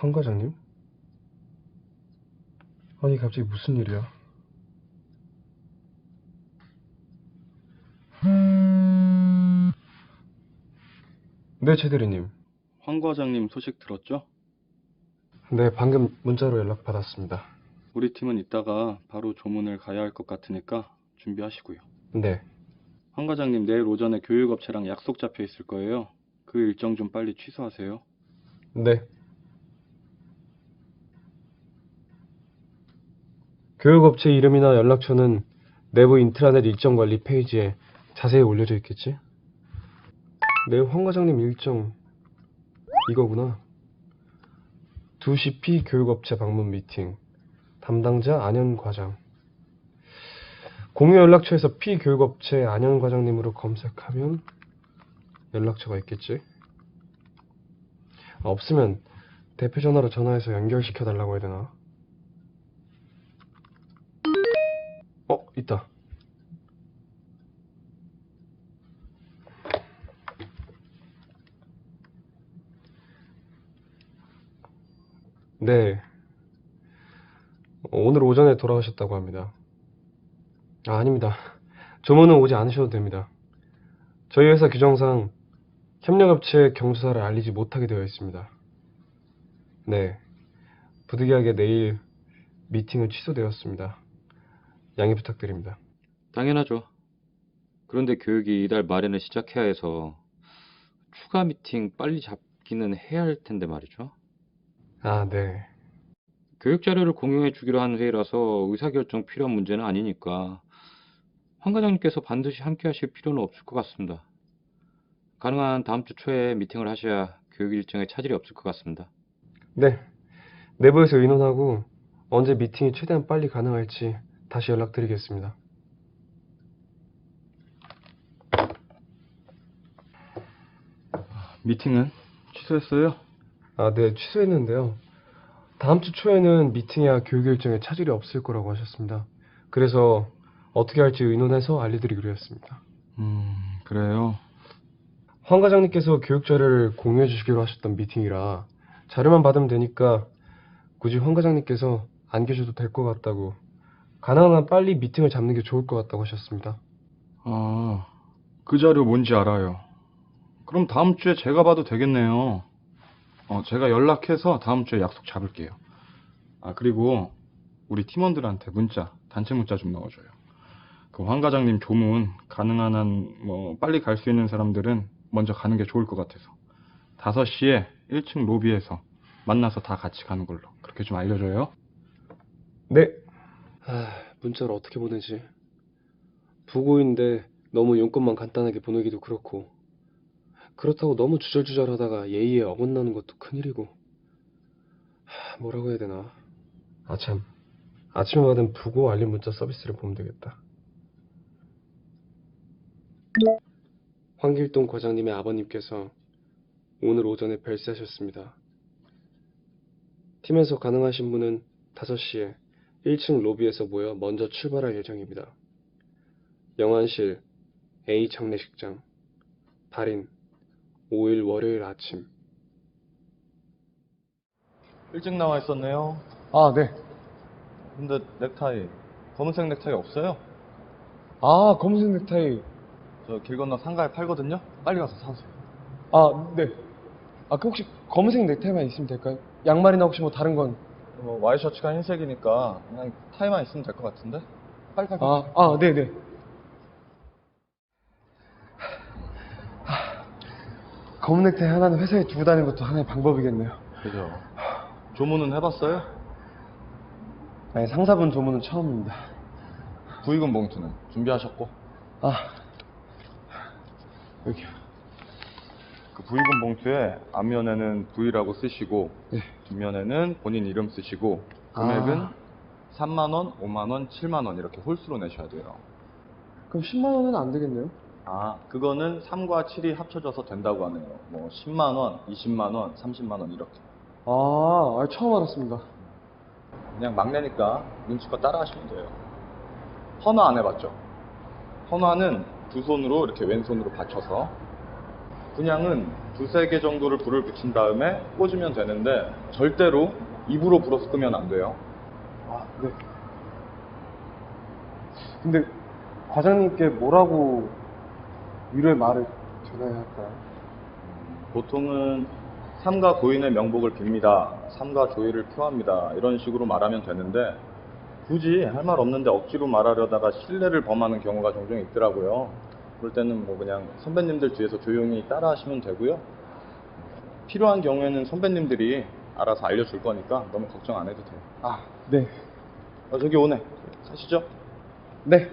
황 과장님? 아니 갑자기 무슨 일이야? 네, 최대리님. 황 과장님 소식 들었죠? 네, 방금 문자로 연락 받았습니다. 우리 팀은 이따가 바로 조문을 가야 할 것 같으니까 준비하시고요. 네, 황 과장님 내일 오전에 교육업체랑 약속 잡혀 있을 거예요. 그 일정 좀 빨리 취소하세요. 네. 교육업체 이름이나 연락처는 내부 인트라넷 일정 관리 페이지에 자세히 올려져 있겠지? 네, 황 과장님 일정 이거구나. 2시 P 교육업체 방문 미팅. 담당자 안현 과장. 공유 연락처에서 P 교육업체 안현 과장님으로 검색하면 연락처가 있겠지? 아, 없으면 대표 전화로 전화해서 연결시켜 달라고 해야 되나? 어, 있다. 네. 어, 오늘 오전에 돌아가셨다고 합니다. 아, 아닙니다. 조문은 오지 않으셔도 됩니다. 저희 회사 규정상 협력업체 경수사를 알리지 못하게 되어 있습니다. 네. 부득이하게 내일 미팅은 취소되었습니다. 양해 부탁드립니다. 당연하죠. 그런데 교육이 이달 말에는 시작해야 해서 추가 미팅 빨리 잡기는 해야 할 텐데 말이죠. 아, 네. 교육 자료를 공유해 주기로 한 회의라서 의사결정 필요한 문제는 아니니까 황 과장님께서 반드시 함께 하실 필요는 없을 것 같습니다. 가능한 다음 주 초에 미팅을 하셔야 교육 일정에 차질이 없을 것 같습니다. 네. 내부에서 의논하고 언제 미팅이 최대한 빨리 가능할지 다시 연락드리겠습니다. 미팅은 취소했어요? 아, 네. 취소했는데요. 다음 주 초에는 미팅이야 교육 일정에 차질이 없을 거라고 하셨습니다. 그래서 어떻게 할지 의논해서 알려드리기로 했습니다. 음, 그래요. 황 과장님께서 교육 자료를 공유해 주시기로 하셨던 미팅이라 자료만 받으면 되니까 굳이 황 과장님께서 안 계셔도 될 것 같다고 가능한 한 빨리 미팅을 잡는 게 좋을 것 같다고 하셨습니다. 아, 그 자료 뭔지 알아요. 그럼 다음 주에 제가 봐도 되겠네요. 어, 제가 연락해서 다음 주에 약속 잡을게요. 아, 그리고 우리 팀원들한테 문자, 단체 문자 좀 넣어줘요. 그 황 과장님 조문 가능한 한 뭐 빨리 갈 수 있는 사람들은 먼저 가는 게 좋을 것 같아서 5시에 1층 로비에서 만나서 다 같이 가는 걸로 그렇게 좀 알려줘요. 네. 아, 문자를 어떻게 보내지? 부고인데 너무 용건만 간단하게 보내기도 그렇고 그렇다고 너무 주절주절하다가 예의에 어긋나는 것도 큰일이고 하, 뭐라고 해야 되나? 아 참, 아침에 받은 부고 알림 문자 서비스를 보면 되겠다. 황길동 과장님의 아버님께서 오늘 오전에 별세하셨습니다. 팀에서 가능하신 분은 5시에 1층 로비에서 모여 먼저 출발할 예정입니다. 영안실 A 장례식장 발인 5일 월요일 아침 일찍 나와 있었네요. 아, 네. 근데 넥타이, 검은색 넥타이 없어요? 아, 검은색 넥타이. 저 길 건너 상가에 팔거든요? 빨리 가서 사오세요. 아, 네. 아, 그 혹시 검은색 넥타이만 있으면 될까요? 양말이나 혹시 뭐 다른 건? 뭐 와이셔츠가 흰색이니까 그냥 타이만 있으면 될 것 같은데? 빨리 빨리. 아, 아, 네, 네. 검은 넥타이 하나는 회사에 두고 다니는 것도 하나의 방법이겠네요. 그죠. 조문은 해봤어요? 아니, 상사분 조문은 처음입니다. 부의금 봉투는 준비하셨고. 아, 여기요. 그 부의금 봉투에 앞면에는 부의라고 쓰시고, 네. 뒷면에는 본인 이름 쓰시고, 금액은 3만 원, 5만 원, 7만 원 이렇게 홀수로 내셔야 돼요. 그럼 10만 원은 안 되겠네요? 아, 그거는 3과 7이 합쳐져서 된다고 하네요. 뭐 10만 원, 20만 원, 30만 원 이렇게. 아, 아, 처음 알았습니다. 그냥 막내니까 눈치껏 따라 하시면 돼요. 헌화 안 해봤죠? 헌화는 두 손으로 이렇게 왼손으로 받쳐서, 그냥은 두 두세 개 정도를 불을 붙인 다음에 꽂으면 되는데 절대로 입으로 불어서 끄면 안 돼요. 아, 네. 근데 과장님께 뭐라고 위로의 말을 전해야 할까요? 보통은 삼가 고인의 명복을 빕니다. 삼가 조의를 표합니다. 이런 식으로 말하면 되는데 굳이 할 말 없는데 억지로 말하려다가 신뢰를 범하는 경우가 종종 있더라고요. 그럴 때는 뭐 그냥 선배님들 뒤에서 조용히 따라 하시면 되고요. 필요한 경우에는 선배님들이 알아서 알려줄 거니까 너무 걱정 안 해도 돼요. 아, 네. 어, 저기 오네. 가시죠. 네.